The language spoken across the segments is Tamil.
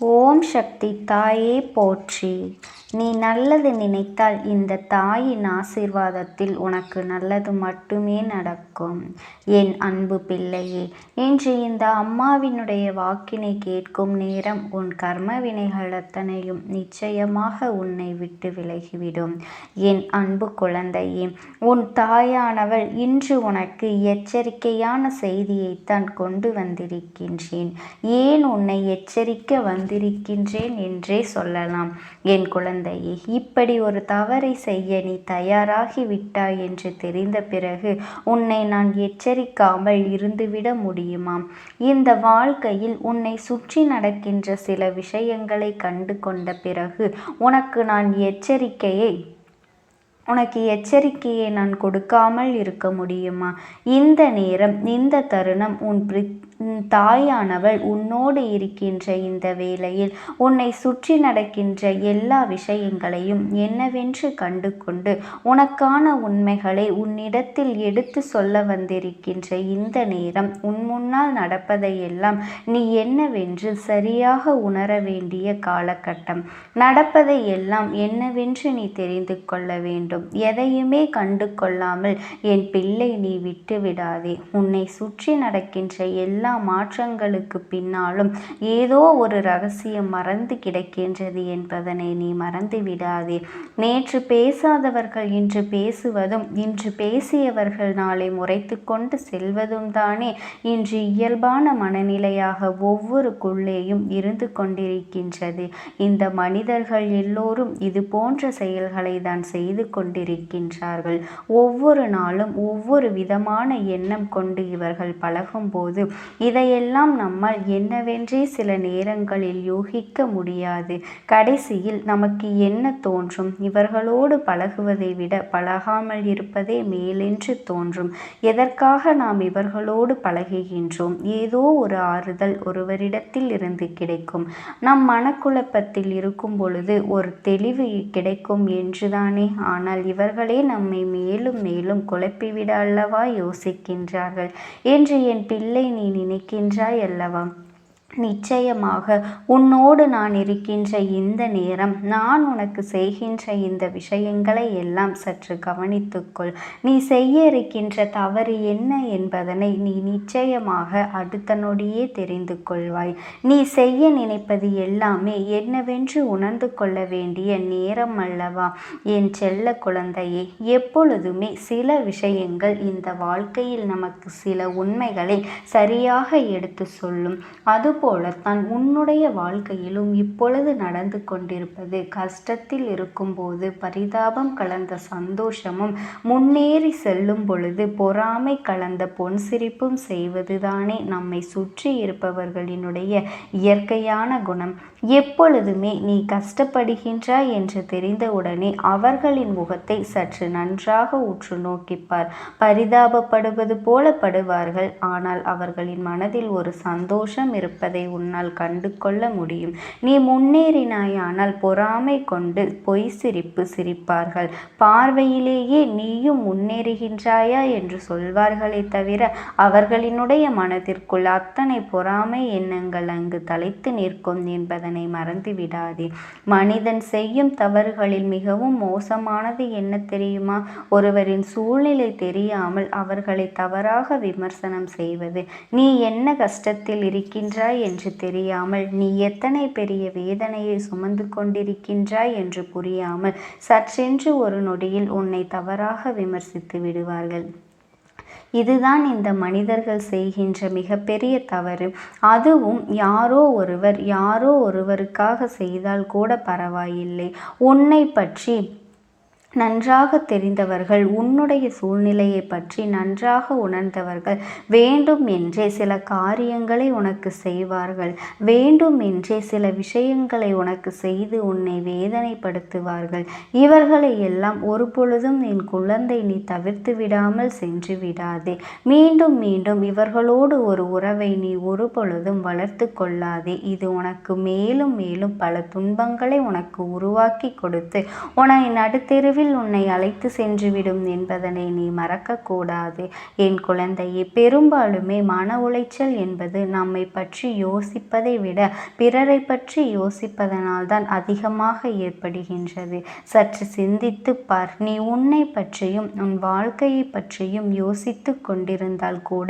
ஓம் சக்தி தாயே போற்றி. நீ நல்லது நினைத்தால் இந்த தாயின் ஆசீர்வாதத்தில் உனக்கு நல்லது மட்டுமே நடக்கும். என் அன்பு பிள்ளையே இன்று இந்த அம்மாவினுடைய வாக்கினை கேட்கும் நேரம் உன் கர்ம வினைகள் அத்தனையும் நிச்சயமாக உன்னை விட்டு விலகிவிடும். என் அன்பு குழந்தையே உன் தாயானவள் இன்று உனக்கு எச்சரிக்கையான செய்தியைத்தான் கொண்டு வந்திருக்கின்றேன். ஏன் உன்னை எச்சரிக்க வந்திருக்கின்றேன் என்றே சொல்லலாம். என் குழந்தை குழந்தையே இப்படி ஒரு தவறை செய்ய நீ தயாராகி விட்டாய் என்று தெரிந்த பிறகு உன்னை நான் எச்சரிக்காமல் இருந்துவிட முடியுமாம்? இந்த வாழ்க்கையில் உன்னை சுற்றி நடக்கின்ற சில விஷயங்களை கண்டு கொண்ட பிறகு உனக்கு நான் எச்சரிக்கையை உனக்கு எச்சரிக்கையை நான் கொடுக்காமல் இருக்க முடியுமா? இந்த நேரம் இந்த தருணம் உன் தாயானவள் உன்னோடு இருக்கின்ற இந்த வேளையில் உன்னை சுற்றி நடக்கின்ற எல்லா விஷயங்களையும் என்னவென்று கண்டு கொண்டு உனக்கான உண்மைகளை உன்னிடத்தில் எடுத்து சொல்ல வந்திருக்கின்ற இந்த நேரம் உன் முன்னால் நடப்பதையெல்லாம் நீ என்னவென்று சரியாக உணர வேண்டிய காலகட்டம். நடப்பதை எல்லாம் என்னவென்று நீ தெரிந்து கொள்ள வேண்டும். எதையுமே கண்டு கொள்ளாமல் என் பிள்ளை நீ விட்டு விடாதே உன்னை சுற்றி நடக்கின்ற எல்லா எல்லா மாற்றங்களுக்கு பின்னாலும் ஏதோ ஒரு ரகசியம் மறந்து கிடக்கின்றது என்பதனை நீ மறந்து விடாதே. நேற்று பேசாதவர்கள் இன்று பேசுவதும் இன்று பேசியவர்கள் நாளை முறைத்து கொண்டு செல்வதும் தானே. இன்று இயல்பான மனநிலையாக ஒவ்வொருக்குள்ளேயும் இருந்து கொண்டிருக்கின்றது. இந்த மனிதர்கள் எல்லோரும் இது போன்ற செயல்களை தான் செய்து கொண்டிருக்கின்றார்கள். ஒவ்வொரு நாளும் ஒவ்வொரு விதமான எண்ணம் கொண்டு இவர்கள் பழகும்போது இதையெல்லாம் நம்மால் என்னவென்றே சில நேரங்களில் யோகிக்க முடியாது. கடைசியில் நமக்கு என்ன தோன்றும்? இவர்களோடு பழகுவதை விட பழகாமல் இருப்பதே மேலென்று தோன்றும். எதற்காக நாம் இவர்களோடு பழகுகின்றோம்? ஏதோ ஒரு ஆறுதல் ஒருவரிடத்தில் இருந்து கிடைக்கும். நம் மனக்குழப்பத்தில் இருக்கும் பொழுது ஒரு தெளிவு கிடைக்கும் என்றுதானே? ஆனால் இவர்களே நம்மை மேலும் மேலும் குழப்பிவிட அல்லவா யோசிக்கின்றார்கள்? என்று என் பிள்ளை நீ நினைக்கின்றாய் அல்லவா? நிச்சயமாக உன்னோடு நான் இருக்கின்ற இந்த நேரம் நான் உனக்கு செய்கின்ற இந்த விஷயங்களை எல்லாம் சற்று கவனித்துக்கொள். நீ செய்ய இருக்கின்ற தவறு என்ன என்பதனை நீ நிச்சயமாக அடுத்த நொடியே தெரிந்து கொள்வாய். நீ செய்ய நினைப்பது எல்லாமே என்னவென்று உணர்ந்து கொள்ள வேண்டிய நேரம் அல்லவா? என் செல்ல குழந்தையே எப்பொழுதுமே சில விஷயங்கள் இந்த வாழ்க்கையில் நமக்கு சில உண்மைகளை சரியாக எடுத்து சொல்லும். அது அதுபோலத்தான் உன்னுடைய வாழ்க்கையிலும் இப்பொழுது நடந்து கொண்டிருப்பது கஷ்டத்தில் இருக்கும்போது பரிதாபம் கலந்த சந்தோஷமும் முன்னேறி செல்லும் பொழுது பொறாமை கலந்த பொன் சிரிப்பும் செய்வதுதானே நம்மை சுற்றி இருப்பவர்களினுடைய இயற்கையான குணம். எப்பொழுதுமே நீ கஷ்டப்படுகின்றாய் என்று தெரிந்தவுடனே அவர்களின் முகத்தை சற்று நன்றாக உற்று நோக்கிப்பார். பரிதாபப்படுவது போல படுவார்கள் ஆனால் அவர்களின் மனதில் ஒரு சந்தோஷம் இருப்பது இருப்பதை உன்னால் கண்டு கொள்ள முடியும். நீ முன்னேறினாயானால் பொறாமை கொண்டு பொய் சிரிப்பு சிரிப்பார்கள். பார்வையிலேயே நீயும் முன்னேறுகின்றாயா என்று சொல்வார்களே தவிர அவர்களினுடைய மனதிற்குள் அத்தனை பொறாமை எண்ணங்கள் அங்கு தலைத்து நிற்கும் என்பதனை மறந்து விடாதே மனிதன் செய்யும் தவறுகளில் மிகவும் மோசமானது என்ன தெரியுமா? ஒருவரின் சூழ்நிலை தெரியாமல் அவர்களை தவறாக விமர்சனம் செய்வது. நீ என்ன கஷ்டத்தில் இருக்கின்றாய் என்று தெரியாமல் நீ எத்தனை பெரிய வேதனையை சுமந்து கொண்டிருக்கின்றாய்? என்று புரியாமல் சற்றென்று ஒரு நொடியில் உன்னை தவறாக விமர்சித்து விடுவார்கள். இதுதான் இந்த மனிதர்கள் செய்கின்ற மிகப்பெரிய தவறு. அதுவும் யாரோ ஒருவர் யாரோ ஒருவருக்காக செய்தால் கூட பரவாயில்லை. உன்னை பற்றி நன்றாக தெரிந்தவர்கள் உன்னுடைய சூழ்நிலையை பற்றி நன்றாக உணர்ந்தவர்கள். வேண்டும் என்றே சில காரியங்களை உனக்கு செய்வார்கள். வேண்டும் என்றே சில விஷயங்களை உனக்கு செய்து உன்னை வேதனைப்படுத்துவார்கள். இவர்களை எல்லாம் ஒரு பொழுதும் என் குழந்தை நீ தவிர்த்து விடாமல் சென்று விடாதே. மீண்டும் மீண்டும் இவர்களோடு ஒரு உறவை நீ ஒரு பொழுதும் வளர்த்து கொள்ளாதே. இது உனக்கு மேலும் மேலும் பல துன்பங்களை உனக்கு உருவாக்கி கொடுத்து உன்னை நடுத்தெருவில் விரைவில் உன்னை அழைத்து சென்றுவிடும் என்பதனை நீ மறக்கக்கூடாது. என் குழந்தையே பெரும்பாலுமே மன உளைச்சல் என்பது நம்மை பற்றி யோசிப்பதை விட பிறரை பற்றி யோசிப்பதனால்தான் அதிகமாக ஏற்படுகின்றது. சற்று சிந்தித்து பார். நீ உன்னை பற்றியும் உன் வாழ்க்கையை பற்றியும் யோசித்து கொண்டிருந்தால் கூட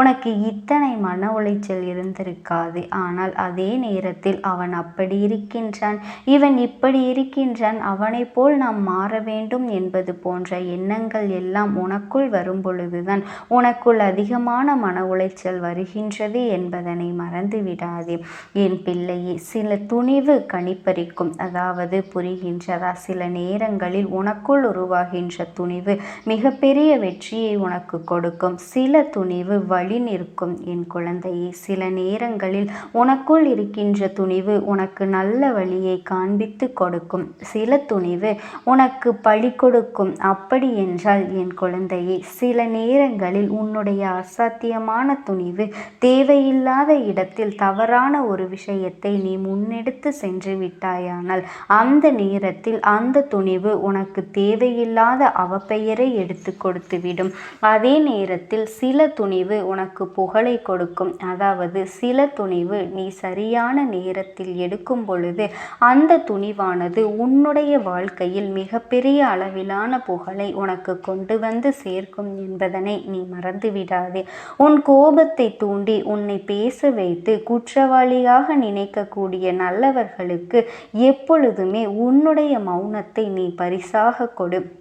உனக்கு இத்தனை மன உளைச்சல் இருந்திருக்காது. ஆனால் அதே நேரத்தில் அவன் அப்படி இருக்கின்றான். இவன் இப்படி இருக்கின்றான். அவனைப் போல் நாம் மாற வேண்டும் என்பது போன்ற எண்ணங்கள் எல்லாம் உனக்குள் வரும்பொழுதுதான் உனக்குள் அதிகமான மன உளைச்சல் வருகின்றது என்பதனை மறந்து விடாதே என் பிள்ளையே சில துணிவு கணிப்பறிக்கும் அதாவது புரிகின்றதா? சில நேரங்களில் உனக்குள் உருவாகின்ற துணிவு மிகப்பெரிய வெற்றியை உனக்கு கொடுக்கும். சில துணிவு வழி நிற்கும். என் குழந்தையே சில நேரங்களில் உனக்குள் இருக்கின்ற துணிவு உனக்கு நல்ல வழியை காண்பித்து கொடுக்கும். சில துணிவு உனக்கு பழி கொடுக்கும். அப்படி என்றால் என் குழந்தையே சில நேரங்களில் உன்னுடைய அசாத்தியமான துணிவு தேவையில்லாத இடத்தில் தவறான ஒரு விஷயத்தை நீ முன்னெடுத்து சென்று விட்டாயானால் அந்த நேரத்தில் அந்த துணிவு உனக்கு தேவையில்லாத அவப்பெயரை எடுத்து கொடுத்துவிடும் அதே நேரத்தில் சில துணிவு உனக்கு புகழை கொடுக்கும். அதாவது சில துணிவு நீ சரியான நேரத்தில் எடுக்கும் பொழுது அந்த துணிவானது உன்னுடைய வாழ்க்கையில் மிகப்பெரிய அளவிலான புகழை உனக்கு கொண்டு வந்து சேர்க்கும் என்பதனை நீ மறந்துவிடாதே. உன் கோபத்தை தூண்டி உன்னை பேச வைத்து குற்றவாளியாக நினைக்கக்கூடிய நல்லவர்களுக்கு எப்பொழுதுமே உன்னுடைய மௌனத்தை நீ பரிசாக கொடு.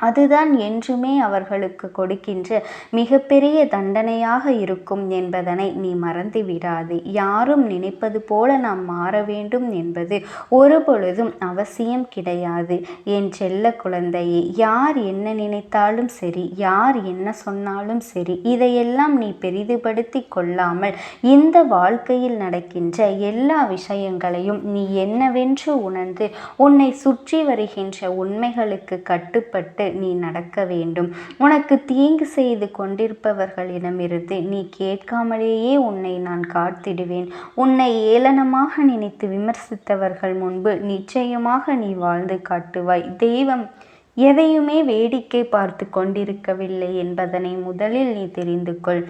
அதுதான் என்றுமே அவர்களுக்கு கொடுக்கின்ற மிகப்பெரிய தண்டனையாக இருக்கும் என்பதனை நீ மறந்து விடாதே யாரும் நினைப்பது போல நாம் மாற வேண்டும் என்பது ஒரு பொழுதும் அவசியம் கிடையாது. என் செல்ல குழந்தையே யார் என்ன நினைத்தாலும் சரி யார் என்ன சொன்னாலும் சரி இதையெல்லாம் நீ பெரிதுபடுத்தி கொள்ளாமல் இந்த வாழ்க்கையில் நடக்கின்ற எல்லா விஷயங்களையும் நீ என்னவென்று உணர்ந்து உன்னை சுற்றி வருகின்ற உண்மைகளுக்கு கட்டுப்பட்டு நீ நடக்க வேண்டும். உனக்கு தீங்கு செய்து கொண்டிருப்பவர்களிடமிருந்து நீ கேட்காமலேயே உன்னை நான் காத்திடுவேன். உன்னை ஏளனமாக நினைத்து விமர்சித்தவர்கள் முன்பு நிச்சயமாக நீ வாழ்ந்து காட்டுவாய். தெய்வம் எதையுமே வேடிக்கை பார்த்து கொண்டிருக்கவில்லை என்பதனை முதலில் நீ தெரிந்து கொள்.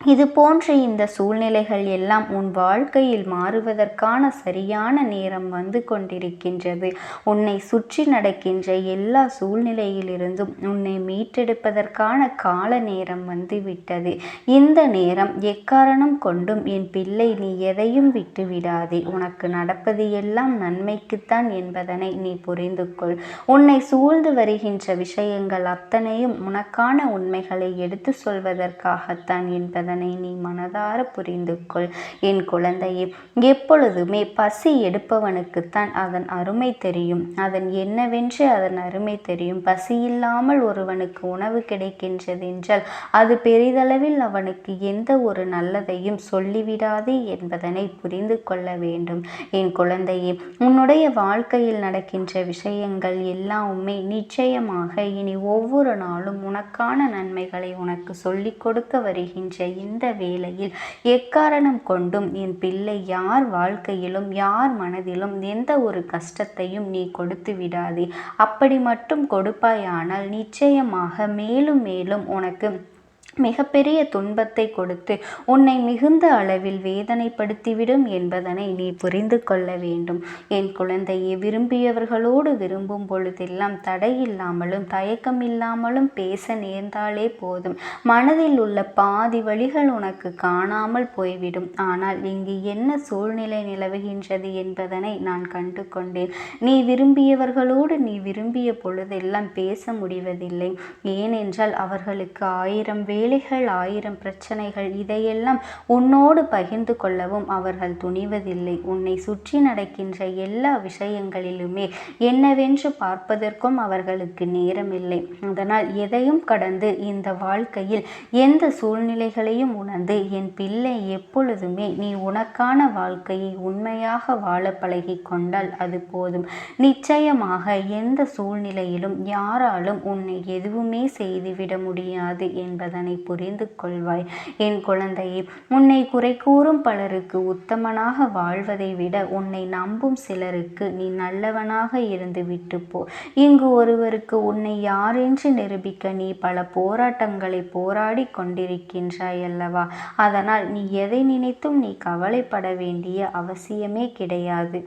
இது போன்ற இந்த சூழ்நிலைகள் எல்லாம் உன் வாழ்க்கையில் மாறுவதற்கான சரியான நேரம் வந்து கொண்டிருக்கின்றது. உன்னை சுற்றி நடக்கின்ற எல்லா சூழ்நிலையிலிருந்தும் உன்னை மீட்டெடுப்பதற்கான கால நேரம் வந்துவிட்டது இந்த நேரம் எக்காரணம் கொண்டும் என் பிள்ளை நீ எதையும் விட்டு விடாதே. உனக்கு நடப்பது எல்லாம் நன்மைக்குத்தான் என்பதனை நீ புரிந்து கொள். உன்னை சூழ்ந்து வருகின்ற விஷயங்கள் அத்தனையும் உனக்கான உண்மைகளை எடுத்து சொல்வதற்காகத்தான் என்பதை அதனை நீ மனதார புரிந்து கொள். என் குழந்தையே எப்பொழுதுமே பசி எடுப்பவனுக்குத்தான் அதன் அருமை தெரியும். அதன் என்னவென்று அதன் அருமை தெரியும். பசி இல்லாமல் ஒருவனுக்கு உணவு கிடைக்கின்றது என்றால் அது பெரிதளவில் அவனுக்கு எந்த ஒரு நல்லதையும் சொல்லிவிடாது என்பதனை புரிந்து கொள்ள வேண்டும். என் குழந்தையே உன்னுடைய வாழ்க்கையில் நடக்கின்ற விஷயங்கள் எல்லாமே நிச்சயமாக இனி ஒவ்வொரு நாளும் உனக்கான நன்மைகளை உனக்கு சொல்லிக் கொடுக்க வருகின்ற இந்த வேளையில் எக்காரணம் கொண்டும் என் பிள்ளை யார் வாழ்க்கையிலும் யார் மனதிலும் எந்த ஒரு கஷ்டத்தையும் நீ கொடுத்து விடாதே. அப்படி மட்டும் கொடுப்பாயானால் நிச்சயமாக மேலும் மேலும் உனக்கு மிகப்பெரிய துன்பத்தை கொடுத்து உன்னை மிகுந்த அளவில் வேதனைப்படுத்திவிடும் என்பதனை நீ புரிந்து கொள்ள வேண்டும். என் குழந்தையை விரும்பியவர்களோடு விரும்பும் பொழுதெல்லாம் தடையில்லாமலும் தயக்கம் இல்லாமலும் பேச நேர்ந்தாலே போதும். மனதில் உள்ள பாதி வழிகள் உனக்கு காணாமல் போய்விடும். ஆனால் இங்கு என்ன சூழ்நிலை நிலவுகின்றது என்பதனை நான் கண்டு கொண்டேன் நீ விரும்பியவர்களோடு நீ விரும்பிய பொழுதெல்லாம் பேச முடிவதில்லை. ஏனென்றால் அவர்களுக்கு ஆயிரம் வேலை வேலைகள் ஆயிரம் பிரச்சனைகள் இதையெல்லாம் உன்னோடு பகிர்ந்து கொள்ளவும் அவர்கள் துணிவதில்லை. உன்னை சுற்றி நடக்கின்ற எல்லா விஷயங்களிலுமே என்னவென்று பார்ப்பதற்கும் அவர்களுக்கு நேரமில்லை. அதனால் எதையும் கடந்து இந்த வாழ்க்கையில் எந்த சூழ்நிலைகளையும் உணர்ந்து என் பிள்ளை எப்பொழுதுமே நீ உனக்கான வாழ்க்கையை உண்மையாக வாழ பழகி கொண்டால் அது போதும். நிச்சயமாக எந்த சூழ்நிலையிலும் யாராலும் உன்னை எதுவுமே செய்துவிட முடியாது என்பதனை என்னை புரிந்து கொள்வாய். என் குழந்தையே உன்னை குறை கூறும் பலருக்கு உத்தமனாக வாழ்வதை விட உன்னை நம்பும் சிலருக்கு நீ நல்லவனாக இருந்து விட்டு போ. இங்கு ஒருவருக்கு உன்னை யாரென்று நிரூபிக்க நீ பல போராட்டங்களை போராடி கொண்டிருக்கின்றாய் அல்லவா? அதனால் நீ எதை நினைத்தும் நீ கவலைப்பட வேண்டிய அவசியமே கிடையாது.